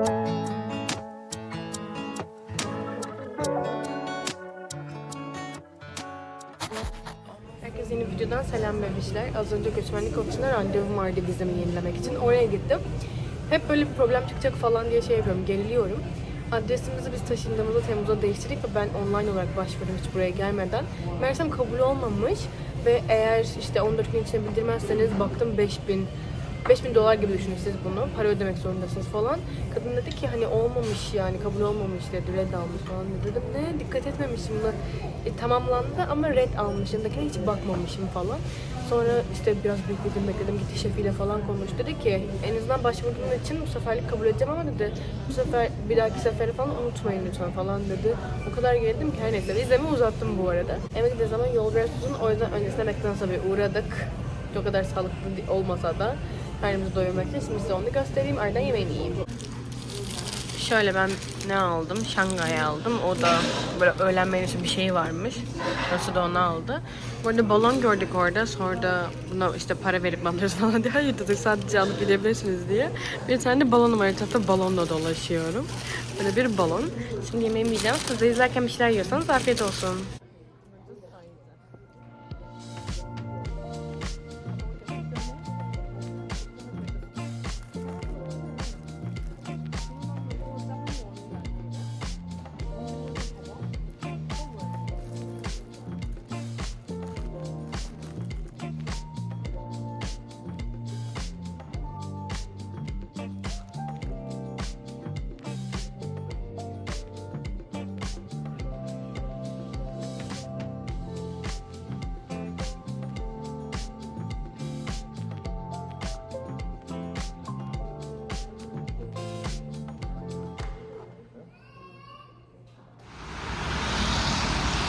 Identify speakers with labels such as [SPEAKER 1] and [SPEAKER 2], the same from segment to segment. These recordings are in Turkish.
[SPEAKER 1] Herkese yeni videodan selam bebişler. Az önce göçmenlik ofisinde randevum vardı vizemi yenilemek için. Oraya gittim. Hep böyle bir problem çıkacak falan diye şey yapıyorum, geriliyorum. Adresimizi biz taşındığımızda Temmuz'da değiştirdik ve ben online olarak başvurdum hiç buraya gelmeden. Meğersem kabul olmamış ve eğer işte 14 gün içinde bildirmezseniz baktım 5000 5000 dolar gibi düşünün siz bunu. Para ödemek zorundasınız falan. Kadın dedi ki hani olmamış yani kabul olmamış dedi. Red almış falan dedi. Dedim ne dikkat etmemişim de e, tamamlandı ama red almış. Yanındakine hiç bakmamışım falan. Sonra işte biraz bekledim bekledim gitti şefiyle falan konuştu. Dedi ki en azından başvurduğun için bu seferlik kabul edeceğim ama dedi bu sefer bir dahaki sefere falan unutmayın lütfen falan dedi. O kadar gerildim ki her neyse. Vizemi uzattım bu arada. Eve gideceği zaman yol biraz uzun. O yüzden öncesinde McDonald's'a bir uğradık. O kadar sağlıklı olmasa da karnımızı doyurmak için şimdi size onu göstereyim. Ardından yemeğini yiyeyim. Şöyle ben ne aldım? Şangay aldım. O da böyle öğlen menüsü bir şey varmış. Nasıl da onu aldı. Bu balon gördük orada. Sonra da buna işte para verip alırız falan diye. Hayır dedik sadece alıp gidebilirsiniz diye. Bir tane de balonum var. Etrafta balonla dolaşıyorum. Böyle bir balon. Şimdi yemeğimi yiyeceğim. Siz de izlerken bir şeyler yiyorsanız afiyet olsun.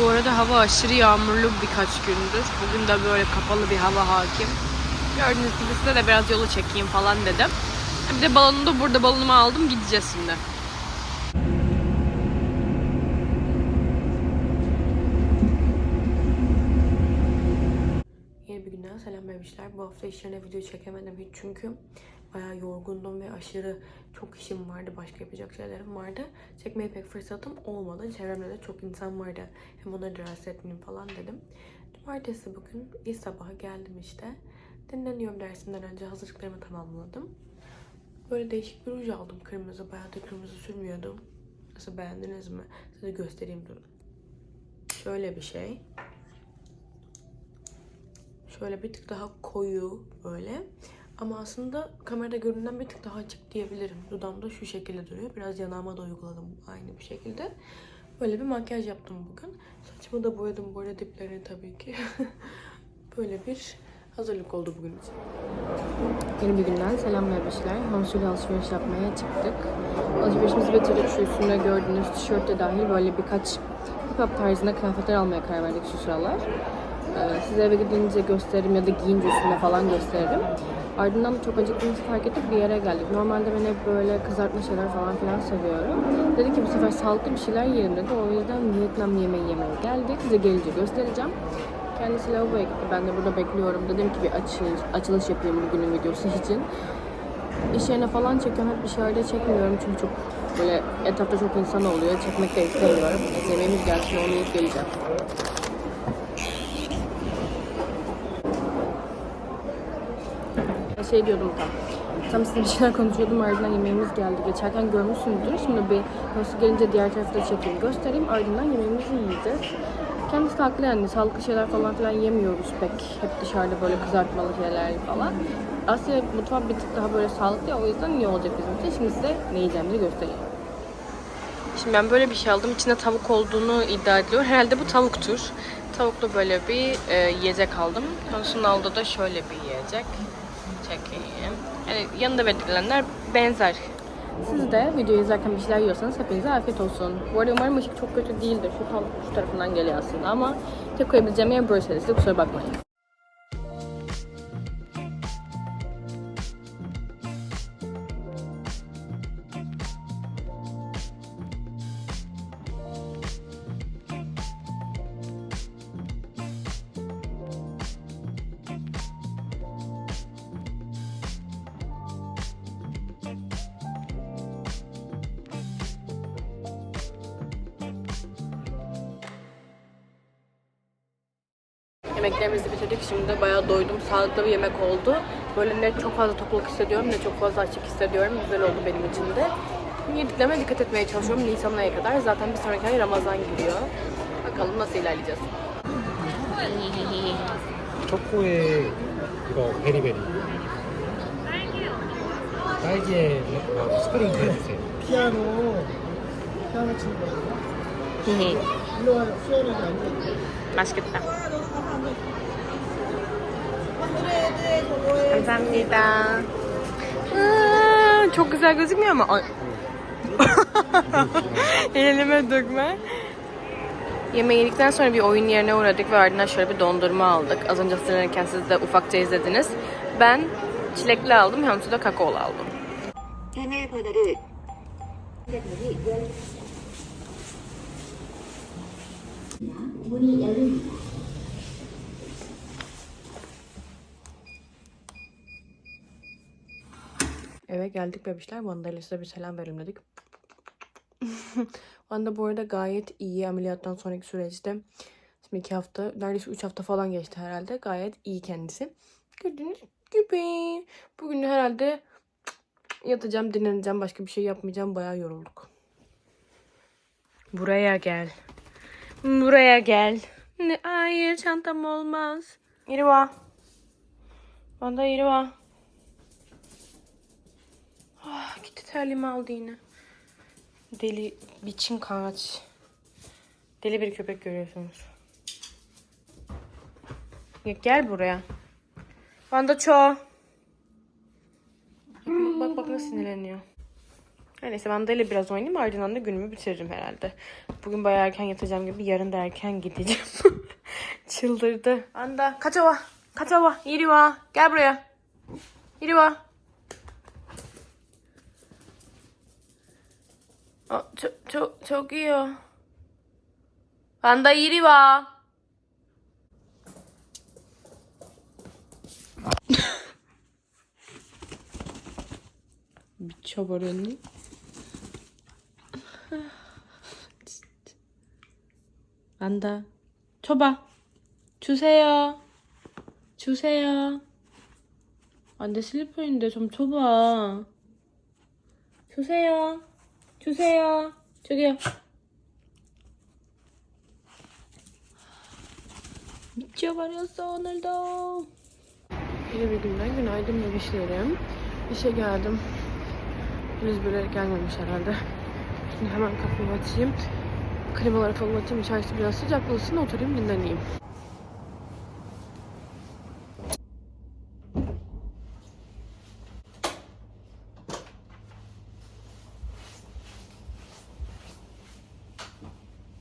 [SPEAKER 1] Bu arada hava aşırı yağmurlu birkaç gündür. Bugün de böyle kapalı bir hava hakim. Gördüğünüz gibi size de biraz yolu çekeyim falan dedim. Bir de balonumu da burada balonumu aldım gideceğiz şimdi. Yeni bir günden selam bebişler. Bu hafta işlerine video çekemedim hiç çünkü bayağı yorgundum ve aşırı çok işim vardı. Başka yapacak şeylerim vardı. Çekmeye pek fırsatım olmadı. Çevremde de çok insan vardı. Hem onları rahatsız etmeyeyim falan dedim. Cumartesi bugün bir sabah geldim işte. Dinleniyorum dersimden önce hazırlıklarımı tamamladım. Böyle değişik bir ruj aldım kırmızı. Bayağı da kırmızı sürmüyordum. Nasıl beğendiniz mi? Size göstereyim durun. Şöyle bir şey. Şöyle bir tık daha koyu böyle. Ama aslında kamerada görünen bir tık daha açık diyebilirim. Dudağım da şu şekilde duruyor. Biraz yanağıma da uyguladım aynı bir şekilde. Böyle bir makyaj yaptım bugün. Saçımı da boyadım arada diplerini tabii ki. böyle bir hazırlık oldu bugün için. Yeni bir günden selam bebişler. Hamsuyla alışveriş yapmaya çıktık. Alışverişimizi bitirdik. Şu üstünde gördüğünüz tişörtte dahil böyle birkaç hip hop tarzında kıyafetler almaya karar verdik şu sıralar. Ee, size eve gidince gösteririm ya da giyince üstünde falan gösteririm. Ardından çok acıktığımızı fark ettik bir yere geldik. Normalde ben hep böyle kızartma şeyler falan filan seviyorum. Dedi ki bu sefer sağlıklı bir şeyler yiyelim dedi. O yüzden Vietnam yemeği yemeye geldik. Size gelince göstereceğim. Kendisi lavaboya gitti. Ben de burada bekliyorum. Dedim ki bir açılış, açılış yapayım bugünün videosu için. İş yerine falan çekiyorum. Hep dışarıda çekmiyorum çünkü çok böyle etrafta çok insan oluyor. Çekmek de istemiyorum. Yemeğimiz gelsin onu yiyip geleceğim. Şey diyordum tam. Tam size bir şeyler konuşuyordum ardından yemeğimiz geldi. Geçerken görmüşsünüzdür. Şimdi bir nasıl gelince diğer tarafta çekeyim göstereyim. Ardından yemeğimizi yiyeceğiz. Kendisi haklı yani sağlıklı şeyler falan filan yemiyoruz pek. Hep dışarıda böyle kızartmalı şeyler falan. Asya mutfağı bir tık daha böyle sağlıklı ya o yüzden iyi olacak bizim için. Şimdi size ne yiyeceğimizi göstereyim. Şimdi ben böyle bir şey aldım. İçinde tavuk olduğunu iddia ediyor. Herhalde bu tavuktur. Tavuklu böyle bir e, yiyecek aldım. Konsunun aldığı da şöyle bir yiyecek. Çekeyim. Yani yanında verilenler benzer. Siz de videoyu izlerken bir şeyler yiyorsanız hepinize afiyet olsun. Bu arada umarım ışık çok kötü değildir. Şu tam şu tarafından geliyor aslında ama tek koyabileceğim yer burası. Kusura bakmayın. yemeklerimizi bitirdik. Şimdi de bayağı doydum. Sağlıklı bir yemek oldu. Böyle ne çok fazla tokluk hissediyorum ne çok fazla açık hissediyorum. Güzel oldu benim için de. Yediklerime dikkat etmeye çalışıyorum Nisan ayına kadar. Zaten bir sonraki ay Ramazan giriyor. Bakalım nasıl ilerleyeceğiz.
[SPEAKER 2] 초코에 이거 베리베리 딸기에 뭐 스프링크 해주세요
[SPEAKER 3] 피아노 피아노 치는 거 일로 와요 수연이가 앉아
[SPEAKER 1] 맛있겠다. 감사합니다. aa, çok güzel gözükmüyor mu? Ay. Elime dökme. Yemeği yedikten sonra bir oyun yerine uğradık ve ardından şöyle bir dondurma aldık. Az önce hazırlanırken siz de ufakça izlediniz. Ben çilekli aldım, Hamsu da kakaolu aldım.
[SPEAKER 4] Bunu yiyelim.
[SPEAKER 1] Eve geldik bebişler. Vanda'yla size bir selam verelim dedik. Vanda bu arada gayet iyi ameliyattan sonraki süreçte. Şimdi iki hafta, neredeyse üç hafta falan geçti herhalde. Gayet iyi kendisi. Gördüğünüz gibi. Bugün herhalde yatacağım, dinleneceğim. Başka bir şey yapmayacağım. Bayağı yorulduk. Buraya gel. Buraya gel. Ne, hayır çantam olmaz. İriva. Vanda İriva. Ah, gitti terliğimi aldı yine. Deli biçim kaç. Deli bir köpek görüyorsunuz. Gel buraya. Vanda ço. Bak bak nasıl sinirleniyor. Her neyse Vanda ile biraz oynayayım ardından da günümü bitiririm herhalde. Bugün bayağı erken yatacağım gibi yarın da erken gideceğim. Çıldırdı. Vanda kaç ova. Kaç ova. Yürü va. Gel buraya. Yürü va. 어, 저, 저, 저기요. 안다, 이리 와. 미쳐버렸니? 안다. 줘봐. 주세요. 주세요. 안 돼, 슬리퍼인데 좀 줘봐. 주세요. 주세요. 저기요. 미쳐버렸어 오늘도. Yine bir günden günaydın bebişlerim. İşe geldim. Henüz böyle gelmemiş herhalde. Şimdi hemen kapımı açayım. Klimaları falan açayım. İçerisi biraz sıcak olsun. Oturayım dinleneyim.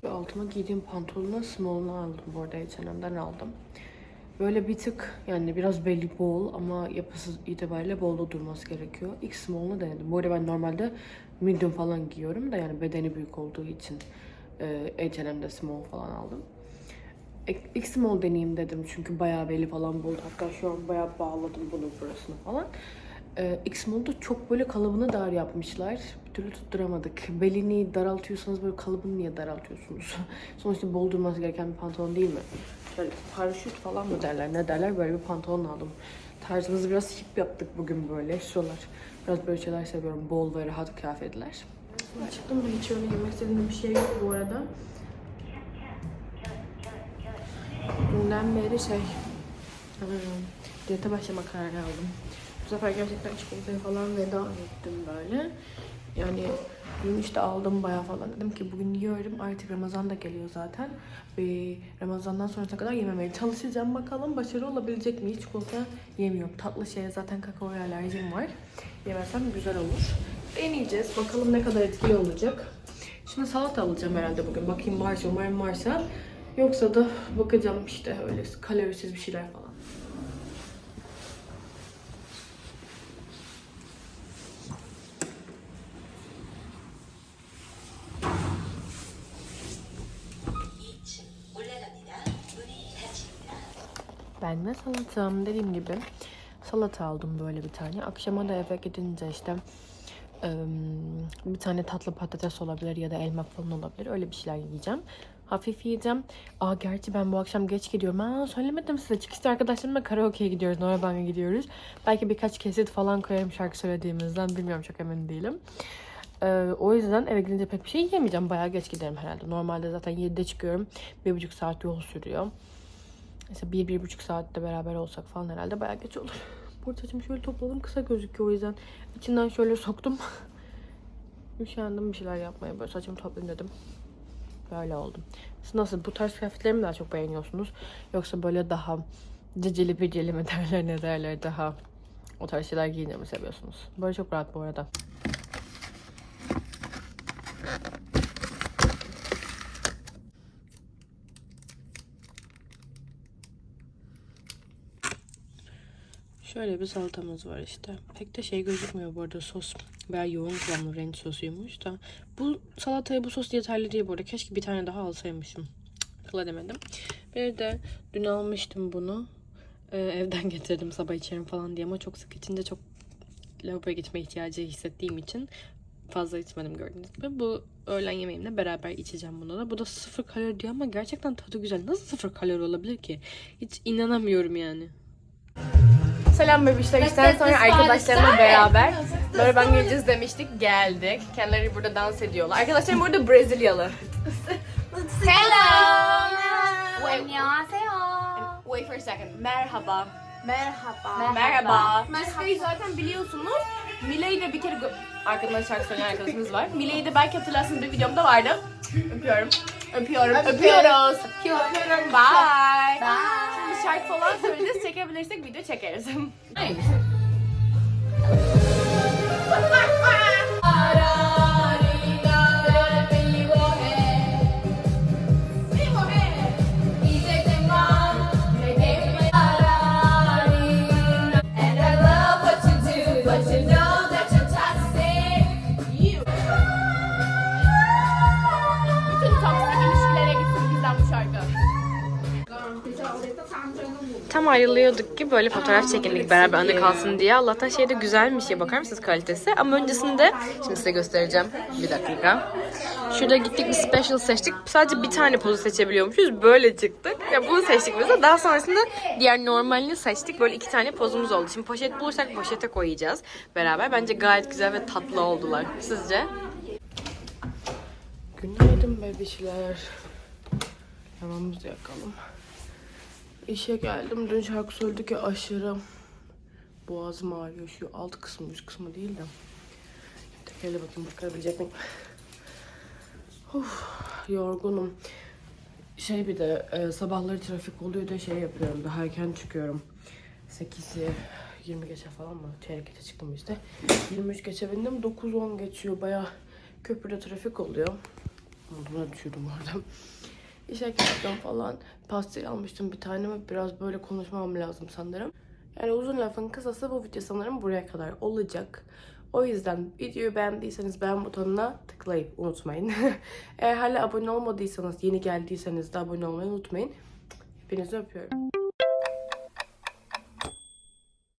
[SPEAKER 1] Altıma giydiğim pantolonun small'unu aldım bu arada H&M'den aldım. Böyle bir tık yani biraz belli bol ama yapısı itibariyle bolda durması gerekiyor. İlk small'unu denedim. Bu arada ben normalde medium falan giyiyorum da yani bedeni büyük olduğu için e, H&M'de small falan aldım. İlk- İlk small deneyeyim dedim çünkü bayağı belli falan buldu. Hatta şu an bayağı bağladım bunun burasını falan. Ee, X-Mall'da çok böyle kalıbını dar yapmışlar. Bir türlü tutturamadık. Belini daraltıyorsanız böyle kalıbını niye daraltıyorsunuz? Sonuçta bol durması gereken bir pantolon değil mi? Şöyle paraşüt falan mı derler ne derler böyle bir pantolon aldım. Tarzımızı biraz hip yaptık bugün böyle. Şuralar. Biraz böyle şeyler seviyorum. Bol ve rahat kıyafetler. Çıktım da hiç öyle yemek istediğim bir şey yok bu arada. Dünden beri şey hmm, diyete başlama kararı aldım. Bu sefer gerçekten çikolataya falan veda ettim böyle. Yani dün işte aldım bayağı falan. Dedim ki bugün yiyorum. Artık Ramazan da geliyor zaten. Ve Ramazandan sonrasına kadar yememeye çalışacağım. Bakalım başarılı olabilecek mi? Hiç çikolata yemiyorum. Tatlı şeye zaten kakaoya alerjim var. Yemesem güzel olur. Deneyeceğiz. Bakalım ne kadar etkili olacak. Şimdi salata alacağım herhalde bugün. Bakayım varsa umarım varsa. Yoksa da bakacağım işte öyle kalorisiz bir şeyler falan. Ben de salatam dediğim gibi salata aldım böyle bir tane. Akşama da eve gidince işte bir tane tatlı patates olabilir ya da elma falan olabilir. Öyle bir şeyler yiyeceğim. Hafif yiyeceğim. Aa gerçi ben bu akşam geç gidiyorum. Aa söylemedim size. Çıkışta arkadaşlarımla karaoke'ye gidiyoruz. Nora Bank'a gidiyoruz. Belki birkaç kesit falan koyarım şarkı söylediğimizden. Bilmiyorum çok emin değilim. Ee, o yüzden eve gidince pek bir şey yiyemeyeceğim. Bayağı geç giderim herhalde. Normalde zaten 7'de çıkıyorum. Bir buçuk saat yol sürüyor. Bir buçuk saatte beraber olsak falan herhalde bayağı geç olur. Burada saçımı şöyle topladım. Kısa gözüküyor o yüzden. İçinden şöyle soktum. Üşendim bir şeyler yapmaya. Böyle saçımı toplayayım dedim. Böyle oldum. Siz nasıl? Bu tarz kıyafetleri mi daha çok beğeniyorsunuz? Yoksa böyle daha cicili bicili mi derler ne derler daha o tarz şeyler giyince mi seviyorsunuz? Böyle çok rahat bu arada. Şöyle bir salatamız var işte. Pek de şey gözükmüyor bu arada sos. Bayağı yoğun kıvamlı renk sosuymuş da. Bu salataya bu sos yeterli değil bu arada. Keşke bir tane daha alsaymışım. Akıl edemedim. Bir de dün almıştım bunu. Ee, evden getirdim sabah içerim falan diye ama çok sık içince çok lavaboya gitme ihtiyacı hissettiğim için fazla içmedim gördüğünüz gibi. Bu öğlen yemeğimle beraber içeceğim bunu da. Bu da sıfır kalori diyor ama gerçekten tadı güzel. Nasıl sıfır kalori olabilir ki? Hiç inanamıyorum yani. Selam bebişler. İşten sonra arkadaşlarımla beraber Baraban geleceğiz demiştik. Geldik. Kendileri burada dans ediyorlar. Arkadaşlarım burada Brezilyalı.
[SPEAKER 5] Hello. Annyeonghaseyo.
[SPEAKER 1] Wait for a second. Merhaba.
[SPEAKER 5] Merhaba.
[SPEAKER 1] Merhaba. Merhaba'yı zaten biliyorsunuz. Miley ile bir kere arkadan şarkı söyleyen arkadaşımız var. Miley'i de belki hatırlarsınız bir videomda vardı. Öpüyorum. Öpüyorum. Öpüyoruz. Öpüyorum. Bye.
[SPEAKER 5] Bye.
[SPEAKER 1] Şarkı falan söyleyeceğiz. Çekebilirsek video çekeriz. ayrılıyorduk ki böyle fotoğraf çekindik beraber anı kalsın diye. Allah'tan şey de güzelmiş ya bakar mısınız kalitesi? Ama öncesinde şimdi size göstereceğim. Bir dakika. Şurada gittik bir special seçtik. Sadece bir tane pozu seçebiliyormuşuz. Böyle çıktık. Ya bunu seçtik de. Daha sonrasında diğer normalini seçtik. Böyle iki tane pozumuz oldu. Şimdi poşet bulursak poşete koyacağız beraber. Bence gayet güzel ve tatlı oldular. Sizce? Günaydın bebişler. Yavamızı yakalım. İşe geldim. Dün şarkı söyledik ya aşırı boğazım ağrıyor. Şu alt kısmı, üst kısmı değil de. Tekerle bakayım bakabilecek miyim? Of, yorgunum. Şey bir de e, sabahları trafik oluyor da şey yapıyorum. Daha erken çıkıyorum. 8'i 20 geçe falan mı? Çeyrek çıktım işte. 23 geçe bindim. 9-10 geçiyor. Baya köprüde trafik oluyor. Buna düşürdüm orada. İşe gittim falan. Pastil almıştım bir tane ve biraz böyle konuşmam lazım sanırım. Yani uzun lafın kısası bu video sanırım buraya kadar olacak. O yüzden videoyu beğendiyseniz beğen butonuna tıklayıp unutmayın. Eğer hala abone olmadıysanız, yeni geldiyseniz de abone olmayı unutmayın. Hepinizi öpüyorum.